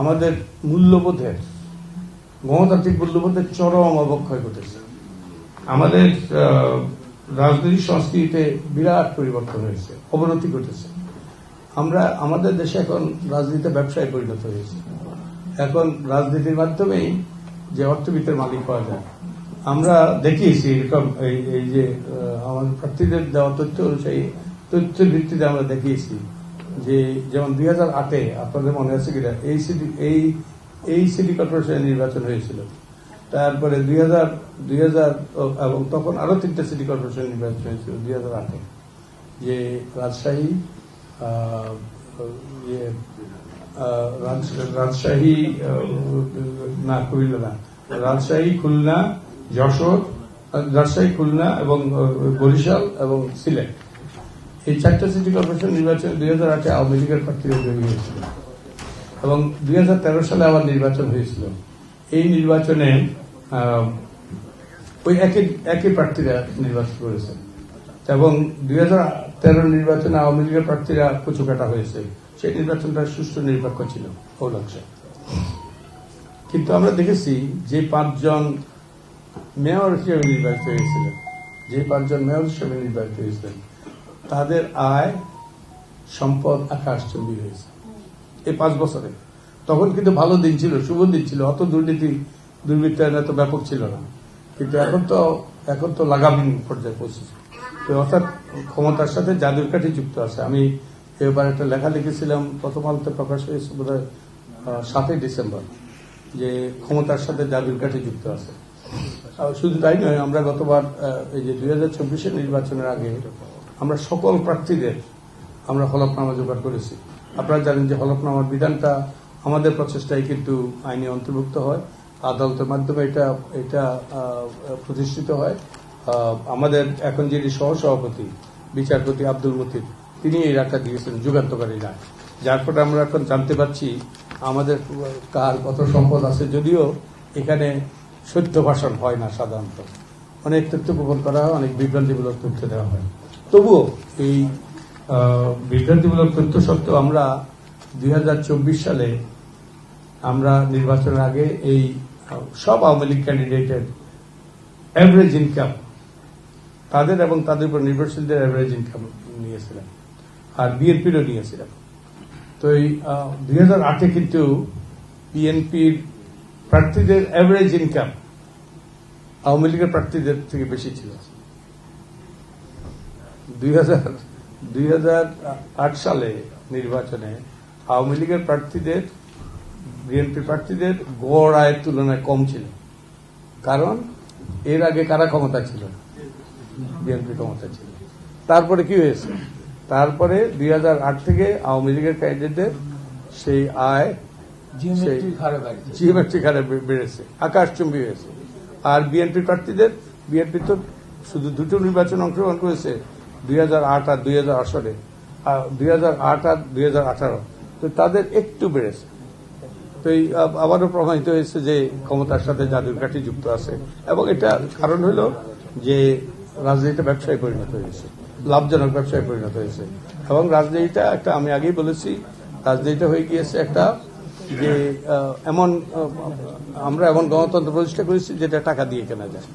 আমাদের মূল্যবোধের গণতান্ত্রিক মূল্যবোধের চরম অবক্ষয় ঘটেছে। আমাদের রাজনৈতিক সংস্কৃতিতে বিরাট পরিবর্তন হয়েছে, অবনতি ঘটেছে। আমরা, আমাদের দেশে এখন রাজনীতি ব্যবসায় পরিণত হয়েছে। এখন রাজনীতির মাধ্যমেই যে অর্থবিত্তের মালিক পাওয়া যায়। আমরা দেখিয়েছি এরকম, এই যে আমাদের প্রার্থীদের দেওয়া তথ্য অনুযায়ী, তথ্যের ভিত্তিতে আমরা দেখিয়েছি যে যেমন দুই হাজার আটে আপনাদের মনে আছে কিনা এই সিটি এই এই সিটি কর্পোরেশনের নির্বাচন হয়েছিল। তারপরে দুই হাজার দুই হাজার এবং তখন আরও তিনটা সিটি কর্পোরেশন নির্বাচন হয়েছিল দুই হাজার আটে। যে রাজশাহী ইয়ে, রাজশাহী না কুমিল্লা না। রাজশাহী খুলনা যশোর রাজশাহী খুলনা এবং বরিশাল এবং সিলেট। এই চারটা সিটি কর্পোরেশন নির্বাচনে দুই হাজার আটে আওয়ামী লীগের প্রার্থীরা হয়েছিল। এবং দুই হাজার তেরো সালে আবার নির্বাচন হয়েছিল। এই নির্বাচনে ওই একই একই প্রার্থীরা নির্বাচন করেছেন এবং দুই হাজার তেরো নির্বাচনে আওয়ামী লীগের প্রার্থীরা কুচুকাটা হয়েছে। সেই নির্বাচনটা সুষ্ঠু নিরপেক্ষ ছিল বহুলাংশে কিন্তু আমরা দেখেছি যে পাঁচজন মেয়র হিসেবে নির্বাচিত হয়েছিলেন। যে পাঁচজন মেয়র হিসেবে নির্বাচিত হয়েছিলেন। তাদের আয়, সম্পদ আকাশ আকাশচম্বী হয়েছে। এই পাঁচ বছরে। তখন কিন্তু ভালো দিন ছিল, শুভ দিন ছিল। অত দুর্নীতি দুর্বৃত্তায়ন এত ব্যাপক ছিল না। কিন্তু এখন তো এখন তো লাগামহীন পর্যায়ে পৌঁছেছে। তো অর্থাৎ ক্ষমতার সাথে জাদুর কাঠি যুক্ত আছে। আমি এবার একটা লেখা লিখেছিলাম, প্রথম আলোতে প্রকাশ হয়েছে বোধ হয় সাতই ডিসেম্বর, যে ক্ষমতার সাথে জাদুর কাঠি যুক্ত আছে। শুধু তাই নয়, আমরা গতবার এই যে দুই হাজার নির্বাচনের আগে আমরা সকল প্রার্থীদের আমরা হলফনামা জোগাড় করেছি। আপনারা জানেন যে হলফনামার বিধানটা আমাদের প্রচেষ্টায় কিন্তু আইনে অন্তর্ভুক্ত হয়। আদালতের মাধ্যমে এটা এটা প্রতিষ্ঠিত হয়। আমাদের এখন যিনি সহসভাপতি, বিচারপতি আব্দুল মতিন, তিনি এই রাখা দিয়েছেন, যুগান্তকারী রায়। যার ফলে আমরা এখন জানতে পারছি, আমাদের কার কত সম্পদ আছে, যদিও এখানে সত্য ভাষণ হয় না সাধারণত। অনেক তথ্য গোপন করা হয়, অনেক বিভ্রান্তিমূলক তথ্য দেওয়া হয়। তবুও এই বিভ্রান্তিমূলক তথ্য সত্ত্বেও আমরা দুই হাজার চব্বিশ সালে আমরা নির্বাচনের আগে এই সব আওয়ামী লীগ ক্যান্ডিডেটের অ্যাভারেজ ইনকাম তাদের এবং তাদের উপর নির্ভরশীলদের অ্যাভারেজ ইনকাম নিয়েছিলাম আর বিএনপিরও নিয়েছিলাম। তো এই দুই হাজার আটে কিন্তু বিএনপির প্রার্থীদের অ্যাভারেজ ইনকাম আওয়ামী লীগের প্রার্থীদের থেকে বেশি ছিল। দুই সালে নির্বাচনে আওয়ামী লীগের প্রার্থীদের বিএনপি প্রার্থীদের গড় আয়ের তুলনায় কম ছিল। কারণ এর আগে কারা ক্ষমতা ছিল? বিএনপি ক্ষমতা ছিল। তারপরে কি হয়েছে? তারপরে দুই হাজার আট থেকে আওয়ামী লীগের ক্যান্ডিডেটদের সেই আয় জিওমেট্রিক হারে বেড়েছে আকাশচুম্বী হয়েছে। আর বিএনপি প্রার্থীদের বিএনপি তো শুধু দুটো নির্বাচন অংশগ্রহণ করেছে দুই আর দুই আসরে দুই আর দুই তো তাদের একটু বেড়েছে। তো এই আবারও প্রমাণিত হয়েছে যে ক্ষমতার সাথে জাদুর কাঠি যুক্ত আছে। এবং এটা কারণ হলো যে রাজনীতিটা ব্যবসায় পরিণত হয়েছে, লাভজনক ব্যবসায় পরিণত হয়েছে। এবং রাজনীতিটা একটা, আমি আগেই বলেছি, রাজনীতিটা হয়ে গিয়েছে একটা যে এমন আমরা এমন গণতন্ত্র প্রতিষ্ঠা করেছি যেটা টাকা দিয়ে কেনা যায়।